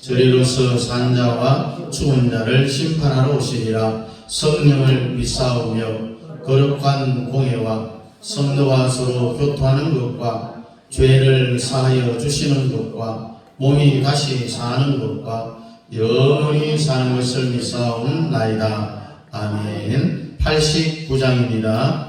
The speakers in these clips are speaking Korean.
저리로서 산자와 죽은 자를 심판하러 오시리라 성령을 믿사오며 거룩한 공예와 성도와 서로 교토하는 것과 죄를 사하여 주시는 것과 몸이 다시 사는 것과 영원히 사는 것을 믿사오는 나이다. 아멘. 89장입니다.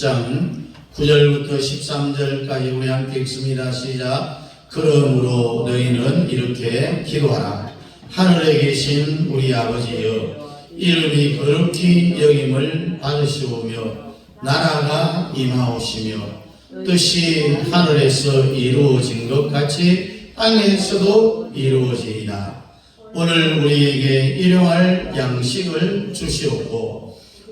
6장 9절부터 13절까지 우리 함께 읽습니다. 시작. 그러므로 너희는 이렇게 기도하라. 하늘에 계신 우리 아버지여 이름이 거룩히 여김을 받으시오며 나라가 임하오시며 뜻이 하늘에서 이루어진 것 같이 땅에서도 이루어지이다. 오늘 우리에게 일용할 양식을 주시옵고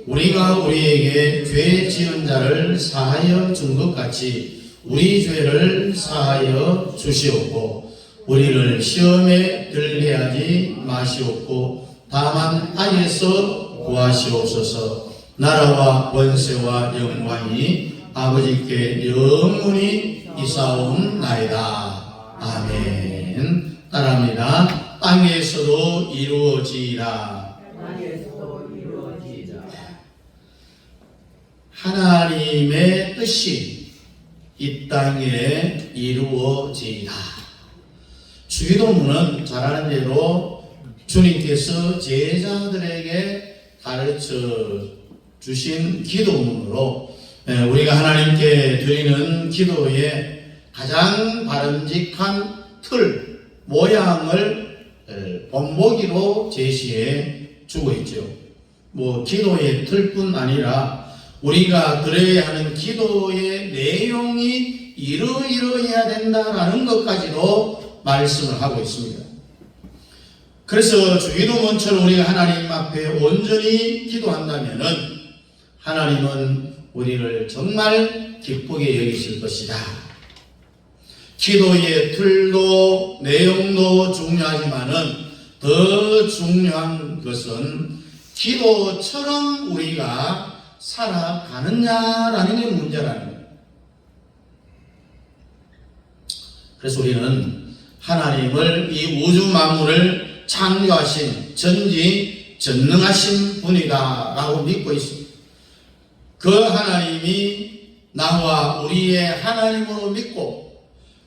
우리가 우리에게 죄 지은 자를 사하여 준 것 같이 우리 죄를 사하여 주시옵고 우리를 시험에 들게 하지 마시옵고 다만 악에서 구하시옵소서 나라와 권세와 영광이 아버지께 영원히 이사옵나이다. 아멘. 따라합니다. 땅에서도 이루어지라. 하나님의 뜻이 이 땅에 이루어지라. 주기도문은 잘 아는 대로 주님께서 제자들에게 가르쳐 주신 기도문으로 예, 우리가 하나님께 드리는 기도의 가장 바람직한 틀, 모양을 에, 본보기로 제시해 주고 있죠. 뭐 기도의 틀뿐 아니라 우리가 드려야 하는 기도의 내용이 이러이러해야 된다라는 것까지도 말씀을 하고 있습니다. 그래서 주기도문처럼 우리가 하나님 앞에 온전히 기도한다면은 하나님은 우리를 정말 기쁘게 여기실 것이다. 기도의 틀도 내용도 중요하지만은 더 중요한 것은 기도처럼 우리가 살아가느냐라는 게 문제라는. 그래서 우리는 하나님을 이 우주 만물을 창조하신 전지 전능하신 분이다라고 믿고 있습니다. 그 하나님이 나와 우리의 하나님으로 믿고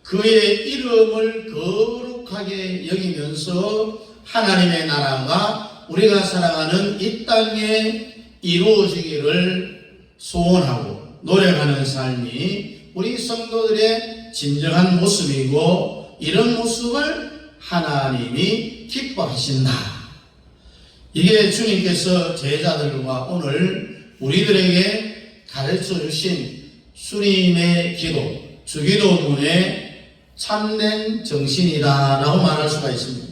그의 이름을 거룩하게 여기면서 하나님의 나라가 우리가 살아가는 이 땅에 이루어지기를 소원하고 노력하는 삶이 우리 성도들의 진정한 모습이고 이런 모습을 하나님이 기뻐하신다. 이게 주님께서 제자들과 오늘 우리들에게 가르쳐 주신 수님의 기도, 주기도문의 참된 정신이다 라고 말할 수가 있습니다.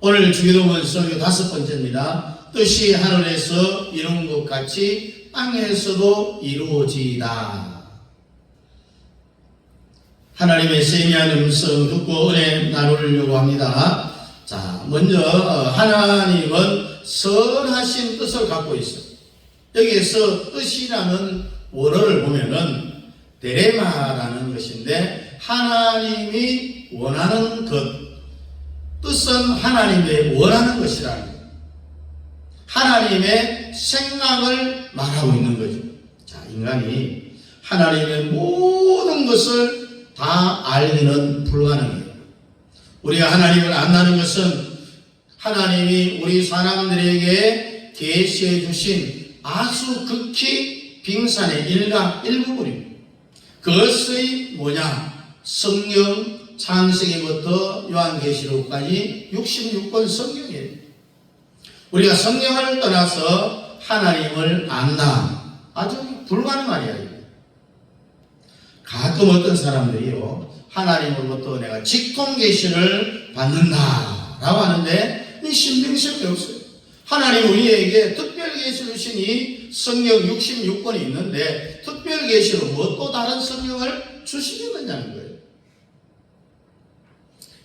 오늘 주기도문 설교 다섯 번째입니다. 뜻이 하늘에서 이룬 것 같이 땅에서도 이루어지이다. 하나님의 세미한 음성 듣고 은혜 나누려고 합니다. 자, 먼저 어, 하나님은 선하신 뜻을 갖고 있어요. 여기에서 뜻이라는 원어를 보면은 데레마라는 것인데 하나님이 원하는 것 뜻은 하나님의 원하는 것이라는. 하나님의 생각을 말하고 있는 거죠. 자, 인간이 하나님의 모든 것을 다 알기는 불가능해요. 우리가 하나님을 안다는 것은 하나님이 우리 사람들에게 계시해 주신 아주 극히 빙산의 일각 일부분입니다. 그것의 뭐냐? 성경 창세기부터 요한계시록까지 66권 성경이에요. 우리가 성경을 떠나서 하나님을 안다. 아주 불가능한 이야기예요. 가끔 어떤 사람들이요, 하나님으로부터 내가 직통 계시를 받는다라고 하는데 이 신빙성이 없어요. 하나님 우리에게 특별 계시를 주시니 성경 66권이 있는데 특별 계시로 뭐또 다른 성경을 주시겠느냐는 거예요.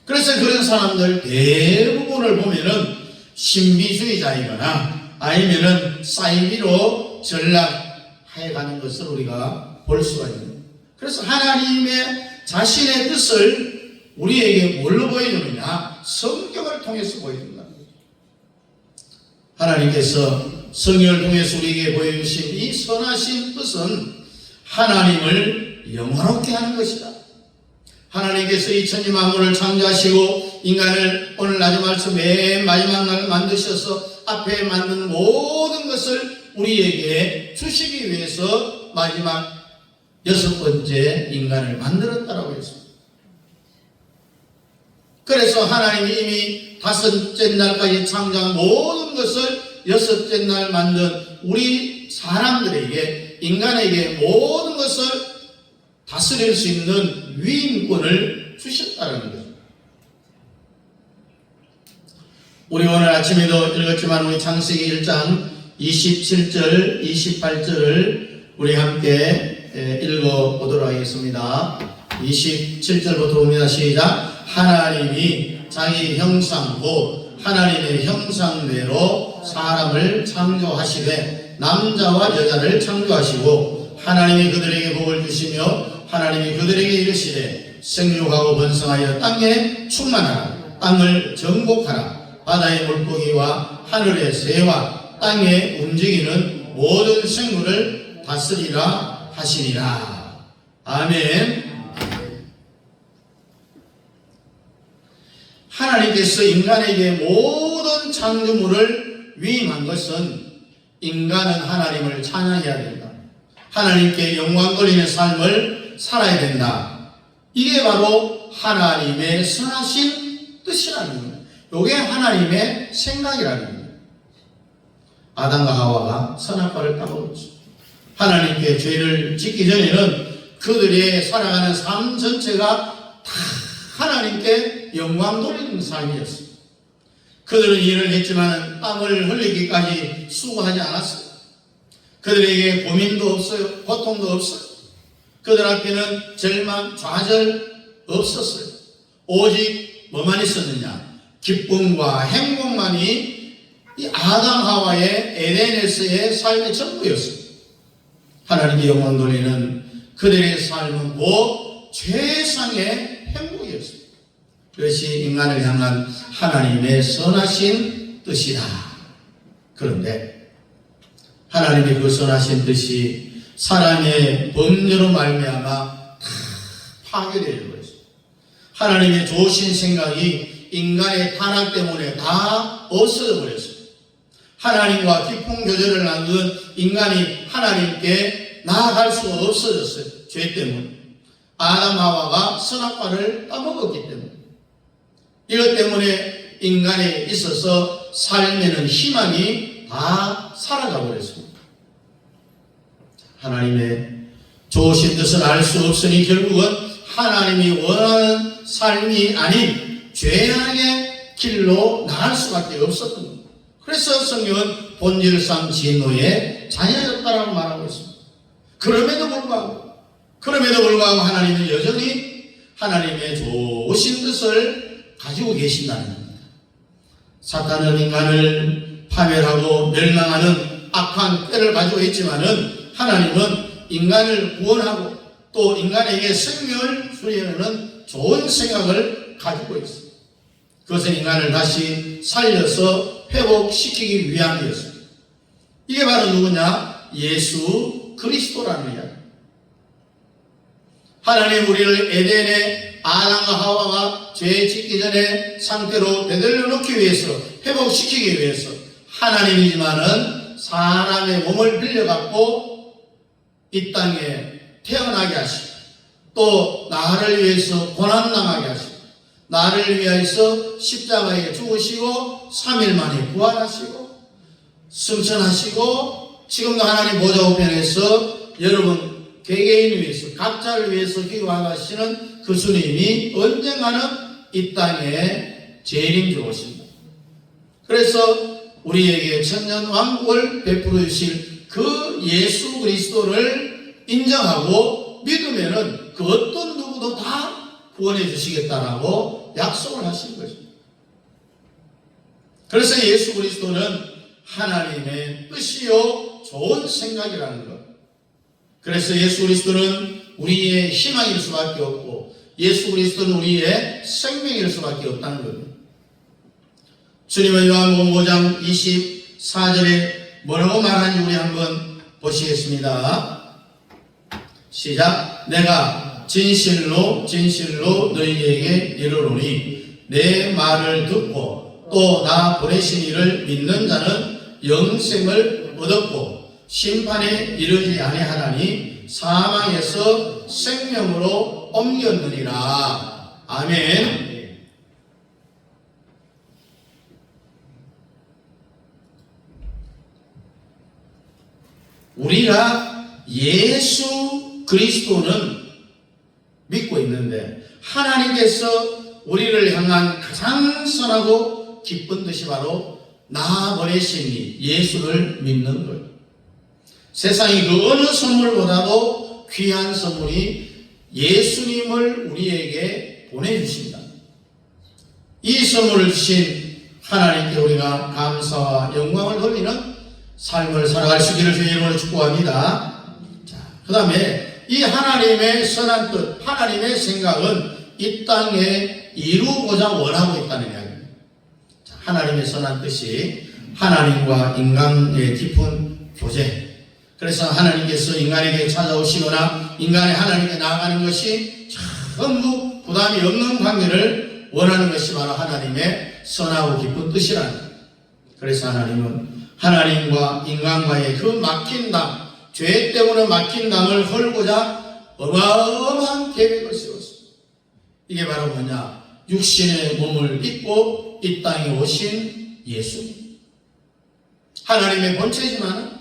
그래서 그런 사람들 대부분을 보면은 신비주의자이거나 아니면은 사이비로 전락해 가는 것을 우리가 볼 수가 있는. 그래서 하나님의 자신의 뜻을 우리에게 뭘로 보여주느냐? 성경을 통해서 보여준다. 하나님께서 성경을 통해서 우리에게 보여주신 이 선하신 뜻은 하나님을 영화롭게 하는 것이다. 하나님께서 이 천지 만물을 창조하시고 인간을 오늘 낮의 말씀 맨 마지막 날 만드셔서 앞에 만든 모든 것을 우리에게 주시기 위해서 마지막 여섯 번째 인간을 만들었다라고 했습니다. 그래서 하나님이 이미 다섯째 날까지 창조한 모든 것을 여섯째 날 만든 우리 사람들에게 인간에게 모든 것을 다스릴 수 있는 위임권을 주셨다는 거죠. 우리 오늘 아침에도 읽었지만 우리 창세기 1장 27절, 28절을 우리 함께 읽어 보도록 하겠습니다. 27절부터 봅니다. 시작. 하나님이 자기 형상고 하나님의 형상대로 사람을 창조하시되 남자와 여자를 창조하시고 하나님이 그들에게 복을 주시며 하나님이 그들에게 이르시되 생육하고 번성하여 땅에 충만하라. 땅을 정복하라. 바다의 물고기와 하늘의 새와 땅에 움직이는 모든 생물을 다스리라 하시니라. 아멘. 하나님께서 인간에게 모든 창조물을 위임한 것은 인간은 하나님을 찬양해야 된다. 하나님께 영광 돌리는 삶을 살아야 된다. 이게 바로 하나님의 선하신 뜻이라는 겁니다. 이게 하나님의 생각이라는 겁니다. 아담과 하와가 선악과를 따먹었죠. 하나님께 죄를 짓기 전에는 그들의 살아가는 삶 전체가 다 하나님께 영광 돌리는 삶이었어요. 그들은 일을 했지만 땀을 흘리기까지 수고하지 않았어요. 그들에게 고민도 없어요. 고통도 없어요. 그들 앞에는 절망, 좌절 없었어요. 오직 뭐만 있었느냐? 기쁨과 행복만이 이 아담 하와의 에덴에서의 삶의 전부였어요. 하나님의 영광 돌리는 그들의 삶은 뭐 최상의 행복이었어요. 그것이 인간을 향한 하나님의 선하신 뜻이다. 그런데 하나님의 그 선하신 뜻이 사람의 범죄로 말미암아 다 파괴되어 버렸어요. 하나님의 좋으신 생각이 인간의 타락 때문에 다 없어져 버렸어요. 하나님과 깊은 교제를 나누던 인간이 하나님께 나아갈 수 없어졌어요. 죄 때문에. 아담 하와가 선악과를 따먹었기 때문에. 이것 때문에 인간에 있어서 삶에는 희망이 다 사라져 버렸습니다. 하나님의 좋으신 뜻을 알 수 없으니 결국은 하나님이 원하는 삶이 아닌 죄악의 길로 나갈 수밖에 없었던 겁니다. 그래서 성경은 본질상 진노의 자녀였다라고 말하고 있습니다. 그럼에도 불구하고 그럼에도 불구하고 하나님은 여전히 하나님의 좋으신 뜻을 가지고 계신다는 겁니다. 사탄은 인간을 파멸하고 멸망하는 악한 때를 가지고 있지만은 하나님은 인간을 구원하고 또 인간에게 생명을 주려는 좋은 생각을 가지고 있습니다. 그것은 인간을 다시 살려서 회복시키기 위함이었습니다. 이게 바로 누구냐? 예수 그리스도라는 이야기. 하나님 우리를 에덴의 아담과 하와가 죄 짓기 전에 상태로 되돌려 놓기 위해서 회복시키기 위해서 하나님이지만은 사람의 몸을 빌려갖고 이 땅에 태어나게 하시고 또 나를 위해서 고난당하게 하시고 나를 위해서 십자가에 죽으시고 3일 만에 부활하시고 승천하시고 지금도 하나님 보좌 우편에서 여러분 개개인을 위해서 각자를 위해서 기도하시는 그 주님이 언젠가는 이 땅에 재림주 오십니다. 그래서 우리에게 천년 왕국을 베풀어 주실 그 예수 그리스도를 인정하고 믿으면은 그 어떤 누구도 다 구원해 주시겠다라고 약속을 하신 것입니다. 그래서 예수 그리스도는 하나님의 뜻이요 좋은 생각이라는 것. 그래서 예수 그리스도는 우리의 희망일 수밖에 없고 예수 그리스도는 우리의 생명일 수밖에 없다는 겁니다. 주님은 요한복음 5장 24절에 뭐라고 말하는지 우리 한번 보시겠습니다. 시작. 내가 진실로 진실로 너희에게 이르노니 내 말을 듣고 또 나 보내신 이를 믿는 자는 영생을 얻었고 심판에 이르지 아니하나니 사망에서 생명으로 옮겼느니라. 아멘. 우리가 예수 그리스도는 믿고 있는데 하나님께서 우리를 향한 가장 선하고 기쁜 뜻이 바로 나 보내신 이 예수를 믿는 것. 세상이 그 어느 선물보다도 귀한 선물이 예수님을 우리에게 보내주신다. 이 선물을 주신 하나님께 우리가 감사와 영광을 돌리는 삶을 살아갈 수 있기를 주의 이름으로 축복합니다. 자, 그 다음에 이 하나님의 선한 뜻, 하나님의 생각은 이 땅에 이루고자 원하고 있다는 이야기입니다. 자, 하나님의 선한 뜻이 하나님과 인간의 깊은 교제. 그래서 하나님께서 인간에게 찾아오시거나 인간의 하나님께 나아가는 것이 전부 부담이 없는 관계를 원하는 것이 바로 하나님의 선하고 깊은 뜻이라는 거예요. 그래서 하나님은 하나님과 인간과의 그 막힌 담, 죄 때문에 막힌 담을 헐고자 어마어마한 계획을 세웠습니다. 이게 바로 뭐냐? 육신의 몸을 입고 이 땅에 오신 예수님. 하나님의 본체지만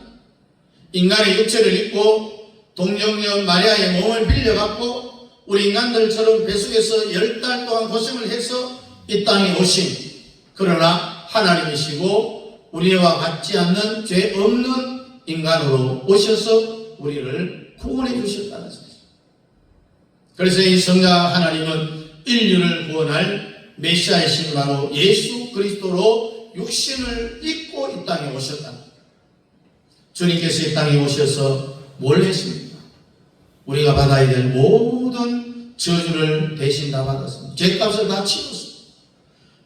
인간의 육체를 입고 동정녀 마리아의 몸을 빌려갖고 우리 인간들처럼 뱃속에서 열 달 동안 고생을 해서 이 땅에 오신 그러나 하나님이시고 우리와 같지 않는 죄 없는 인간으로 오셔서 우리를 구원해 주셨다는 사실. 그래서 이 성자 하나님은 인류를 구원할 메시아이신 바로 예수 그리스도로 육신을 입고 이 땅에 오셨다. 주님께서 이 땅에 오셔서 뭘 했습니까? 우리가 받아야 될 모든 저주를 대신 다 받았습니다. 죄값을 다 치렀습니다.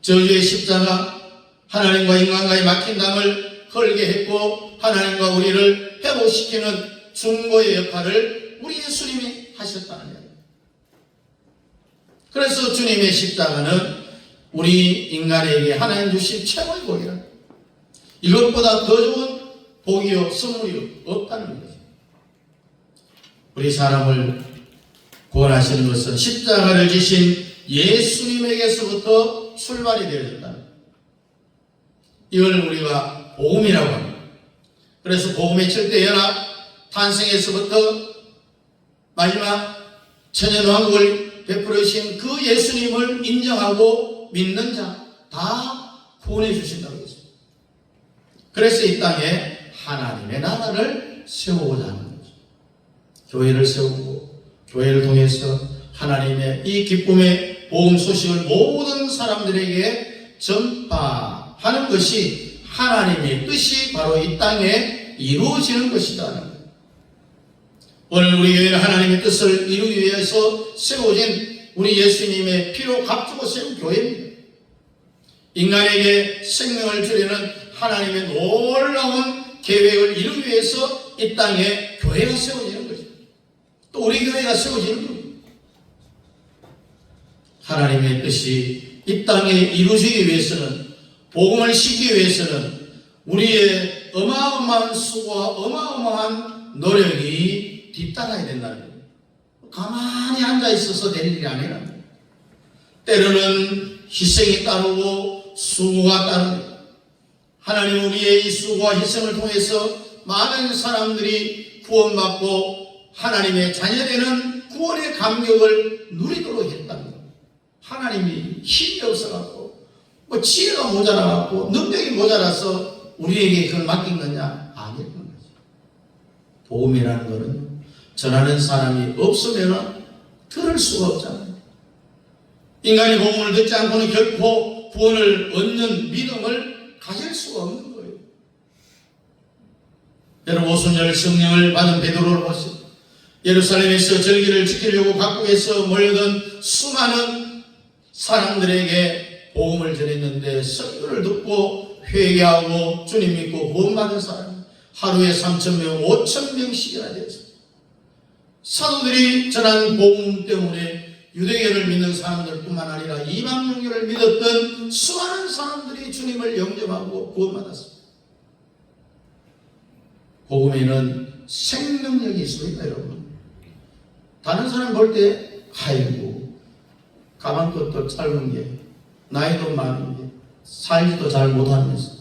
저주의 십자가 하나님과 인간과의 막힌 담을 걸게 했고 하나님과 우리를 회복시키는 중보의 역할을 우리 예수님이 하셨다는 거예요. 그래서 주님의 십자가는 우리 인간에게 하나님 주신 최고의 복이라. 이것보다 더 좋은 복이요 선물이요 없다는 거죠. 우리 사람을 구원하시는 것은 십자가를 지신 예수님에게서부터 출발이 되어진다. 이걸 우리가 복음이라고 합니다. 그래서 복음의 절대 연합 탄생에서부터 마지막 천연 왕국을 베풀으신 그 예수님을 인정하고 믿는 자 다 구원해 주신다고 했습니다. 그래서 이 땅에 하나님의 나라를 세우고자 하는 거죠. 교회를 세우고 교회를 통해서 하나님의 이 기쁨의 복음 소식을 모든 사람들에게 전파 하는 것이 하나님의 뜻이 바로 이 땅에 이루어지는 것이다. 오늘 우리 교회는 하나님의 뜻을 이루기 위해서 세워진 우리 예수님의 피로 값주고 세운 교회입니다. 인간에게 생명을 주려는 하나님의 놀라운 계획을 이루기 위해서 이 땅에 교회가 세워지는 거죠. 또 우리 교회가 세워지는 겁니다. 하나님의 뜻이 이 땅에 이루어지기 위해서는 복음을 시키기 위해서는 우리의 어마어마한 수고와 어마어마한 노력이 뒤따라야 된다는 거예요. 가만히 앉아 있어서 될 일이 아니라 때로는 희생이 따르고 수고가 따릅니다. 하나님 우리의 이 수고와 희생을 통해서 많은 사람들이 구원받고 하나님의 자녀되는 구원의 감격을 누리도록 했답니다. 하나님이 힘이 없어갖고 뭐 지혜가 모자라갖고 능력이 모자라서 우리에게 그걸 맡긴 거냐? 아니라는 거죠. 복음이라는 거는 전하는 사람이 없으면 들을 수가 없잖아요. 인간이 복음을 듣지 않고는 결코 구원을 얻는 믿음을 가질 수가 없는 거예요. 여러분 오순절 성령을 받은 베드로를 보세요. 예루살렘에서 절기를 지키려고 각국에서 몰려든 수많은 사람들에게 복음을 전했는데 설교를 듣고 회개하고 주님 믿고 구원받은 사람 하루에 3천 명, 5천 명씩이나 되었어요. 사도들이 전한 복음 때문에 유대교를 믿는 사람들뿐만 아니라 이방용교를 믿었던 수많은 사람들이 주님을 영접하고 구원받았습니다. 복음에는 생명력이 있습니다, 여러분. 다른 사람 볼 때, 아이고, 가방 것도 짧은 게, 나이도 많은 게, 살지도 잘 못하면서,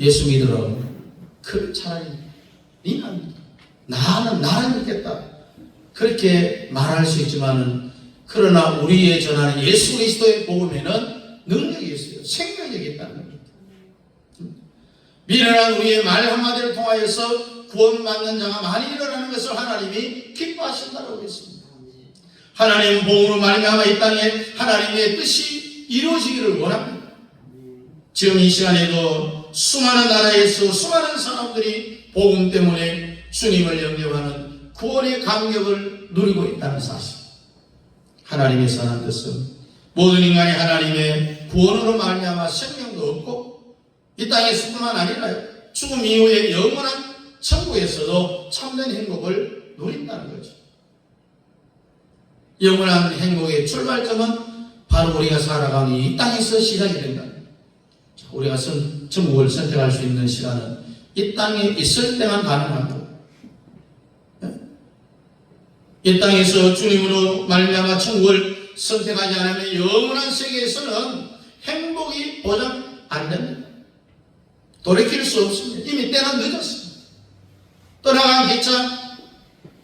예수 믿으라고. 그 차라리, 니는, 나는, 나를 믿겠다. 그렇게 말할 수 있지만은 그러나 우리의 전하는 예수 그리스도의 복음에는 능력이 있어요. 생명력이 있다는 겁니다. 미련한 우리의 말 한마디를 통하여서 구원받는 자가 많이 일어나는 것을 하나님이 기뻐하신다고 했습니다. 하나님 복음으로 말미암아 이 땅에 하나님의 뜻이 이루어지기를 원합니다. 지금 이 시간에도 수많은 나라에서 수많은 사람들이 복음 때문에 주님을 영접하는 구원의 감격을 누리고 있다는 사실. 하나님의 선한 뜻은 모든 인간이 하나님의 구원으로 말미암아 생명도 얻고 이 땅에서뿐만 아니라 죽음 이후에 영원한 천국에서도 참된 행복을 누린다는 거죠. 영원한 행복의 출발점은 바로 우리가 살아가는 이 땅에서 시작이 된다. 자, 우리가 선, 천국을 선택할 수 있는 시간은 이 땅에 있을 때만 가능한 거. 이 땅에서 주님으로 말미암아 천국을 선택하지 않으면 영원한 세계에서는 행복이 보장 안 됩니다. 돌이킬 수 없습니다. 이미 때는 늦었습니다. 떠나간 기차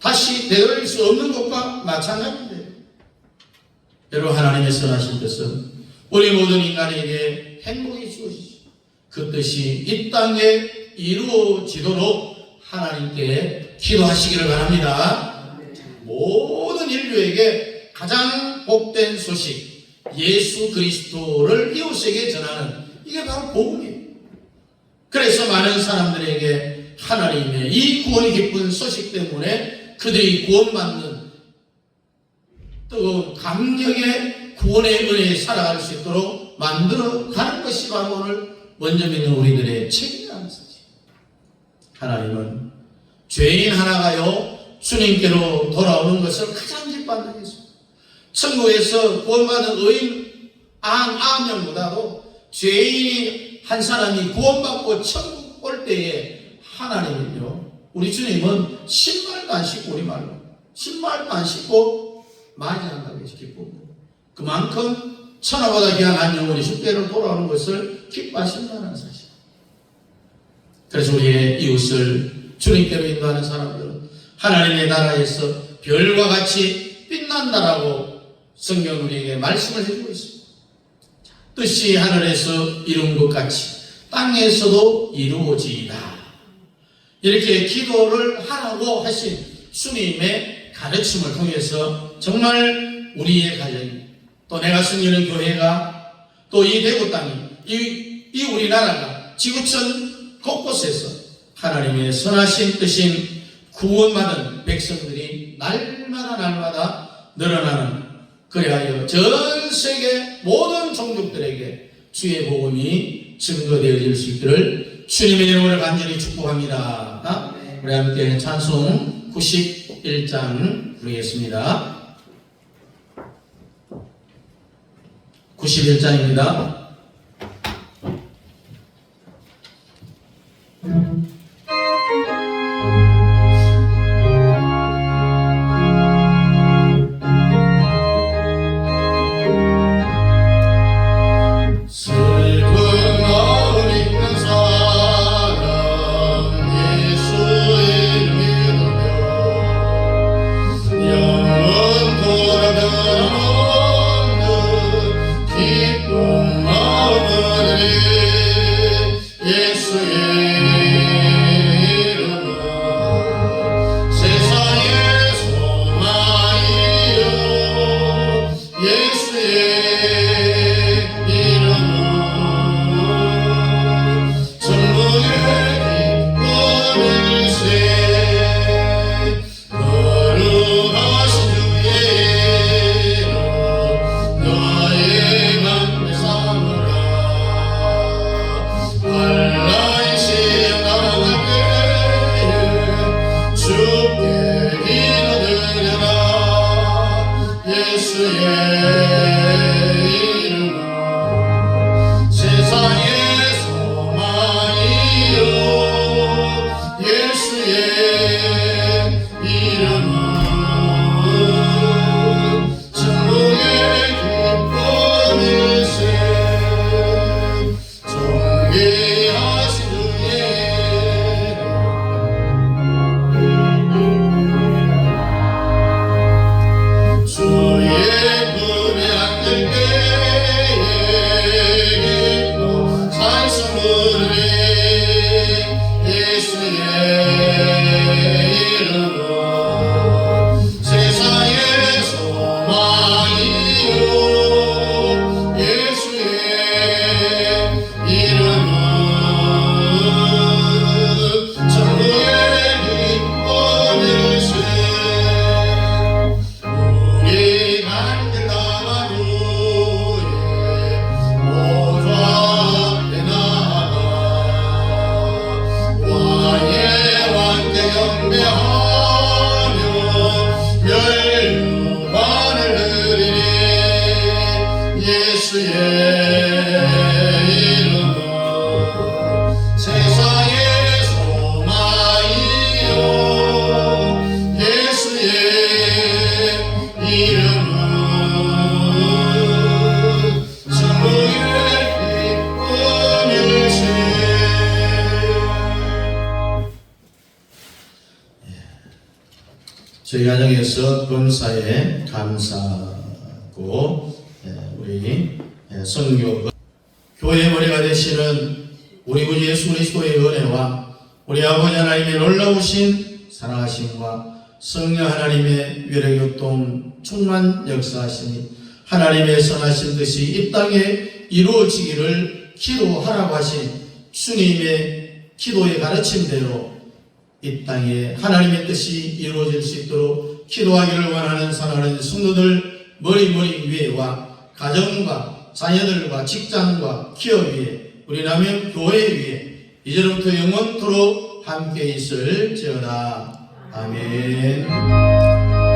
다시 되돌릴 수 없는 것과 마찬가지인데요. 여러분 하나님의 선하신 뜻은 우리 모든 인간에게 행복이 주어지죠. 그 뜻이 이 땅에 이루어지도록 하나님께 기도하시기를 바랍니다. 모든 인류에게 가장 복된 소식 예수 그리스도를 이웃에게 전하는 이게 바로 복음이에요. 그래서 많은 사람들에게 하나님의 이 구원이 기쁜 소식 때문에 그들이 구원받는 뜨거운 감격의 구원의 은혜에 살아갈 수 있도록 만들어 가는 것이 바로 오늘 먼저 믿는 우리들의 책임이라는 사실. 하나님은 죄인 하나가요 주님께로 돌아오는 것을 가장 기뻐한다고 했습니다. 천국에서 구원받은 의인 안 아명보다도 죄인이 한 사람이 구원받고 천국 올 때에 하나님은요 우리 주님은 신발도 안 신고 우리 말로 신발도 안 신고 맞이한다고 해서 기쁩니다. 그만큼 천하보다 귀한 한 영혼이 주께로 돌아오는 것을 기뻐하신다는 사실. 그래서 우리의 이웃을 주님께로 인도하는 사람들은 하나님의 나라에서 별과 같이 빛난다라고 성경 우리에게 말씀을 해주고 있습니다. 뜻이 하늘에서 이룬 것 같이 땅에서도 이루어지이다. 이렇게 기도를 하라고 하신 주님의 가르침을 통해서 정말 우리의 가정, 또 내가 섬기는 교회가 또 이 대구 땅이 이, 이 우리나라가 지구촌 곳곳에서 하나님의 선하신 뜻인 구원받은 백성들이 날마다 날마다 늘어나는 그리하여 전 세계 모든 종족들에게 주의 복음이 증거되어질 수 있기를 주님의 이름으로 간절히 축복합니다. 우리 함께 찬송 91장 부르겠습니다. 91장입니다. 예 저희 가정에서 범사에 감사하고 예, 우리 예, 성교 교회 머리가 되시는 우리 구 예수 그리스도의 은혜와 우리 아버지 하나님의 놀라우신 사랑하심과 성령 하나님의 위력교통 충만 역사하시니 하나님의 선하신 뜻이 이 땅에 이루어지기를 기도하라고 하신 주님의 기도의 가르침대로 이 땅에 하나님의 뜻이 이루어질 수 있도록 기도하기를 원하는 사랑하는 성도들 머리머리 위에와 가정과 자녀들과 직장과 기업 위에 우리 남의 교회 위에 이제로부터 영원토록 함께 있을 지어다. 아멘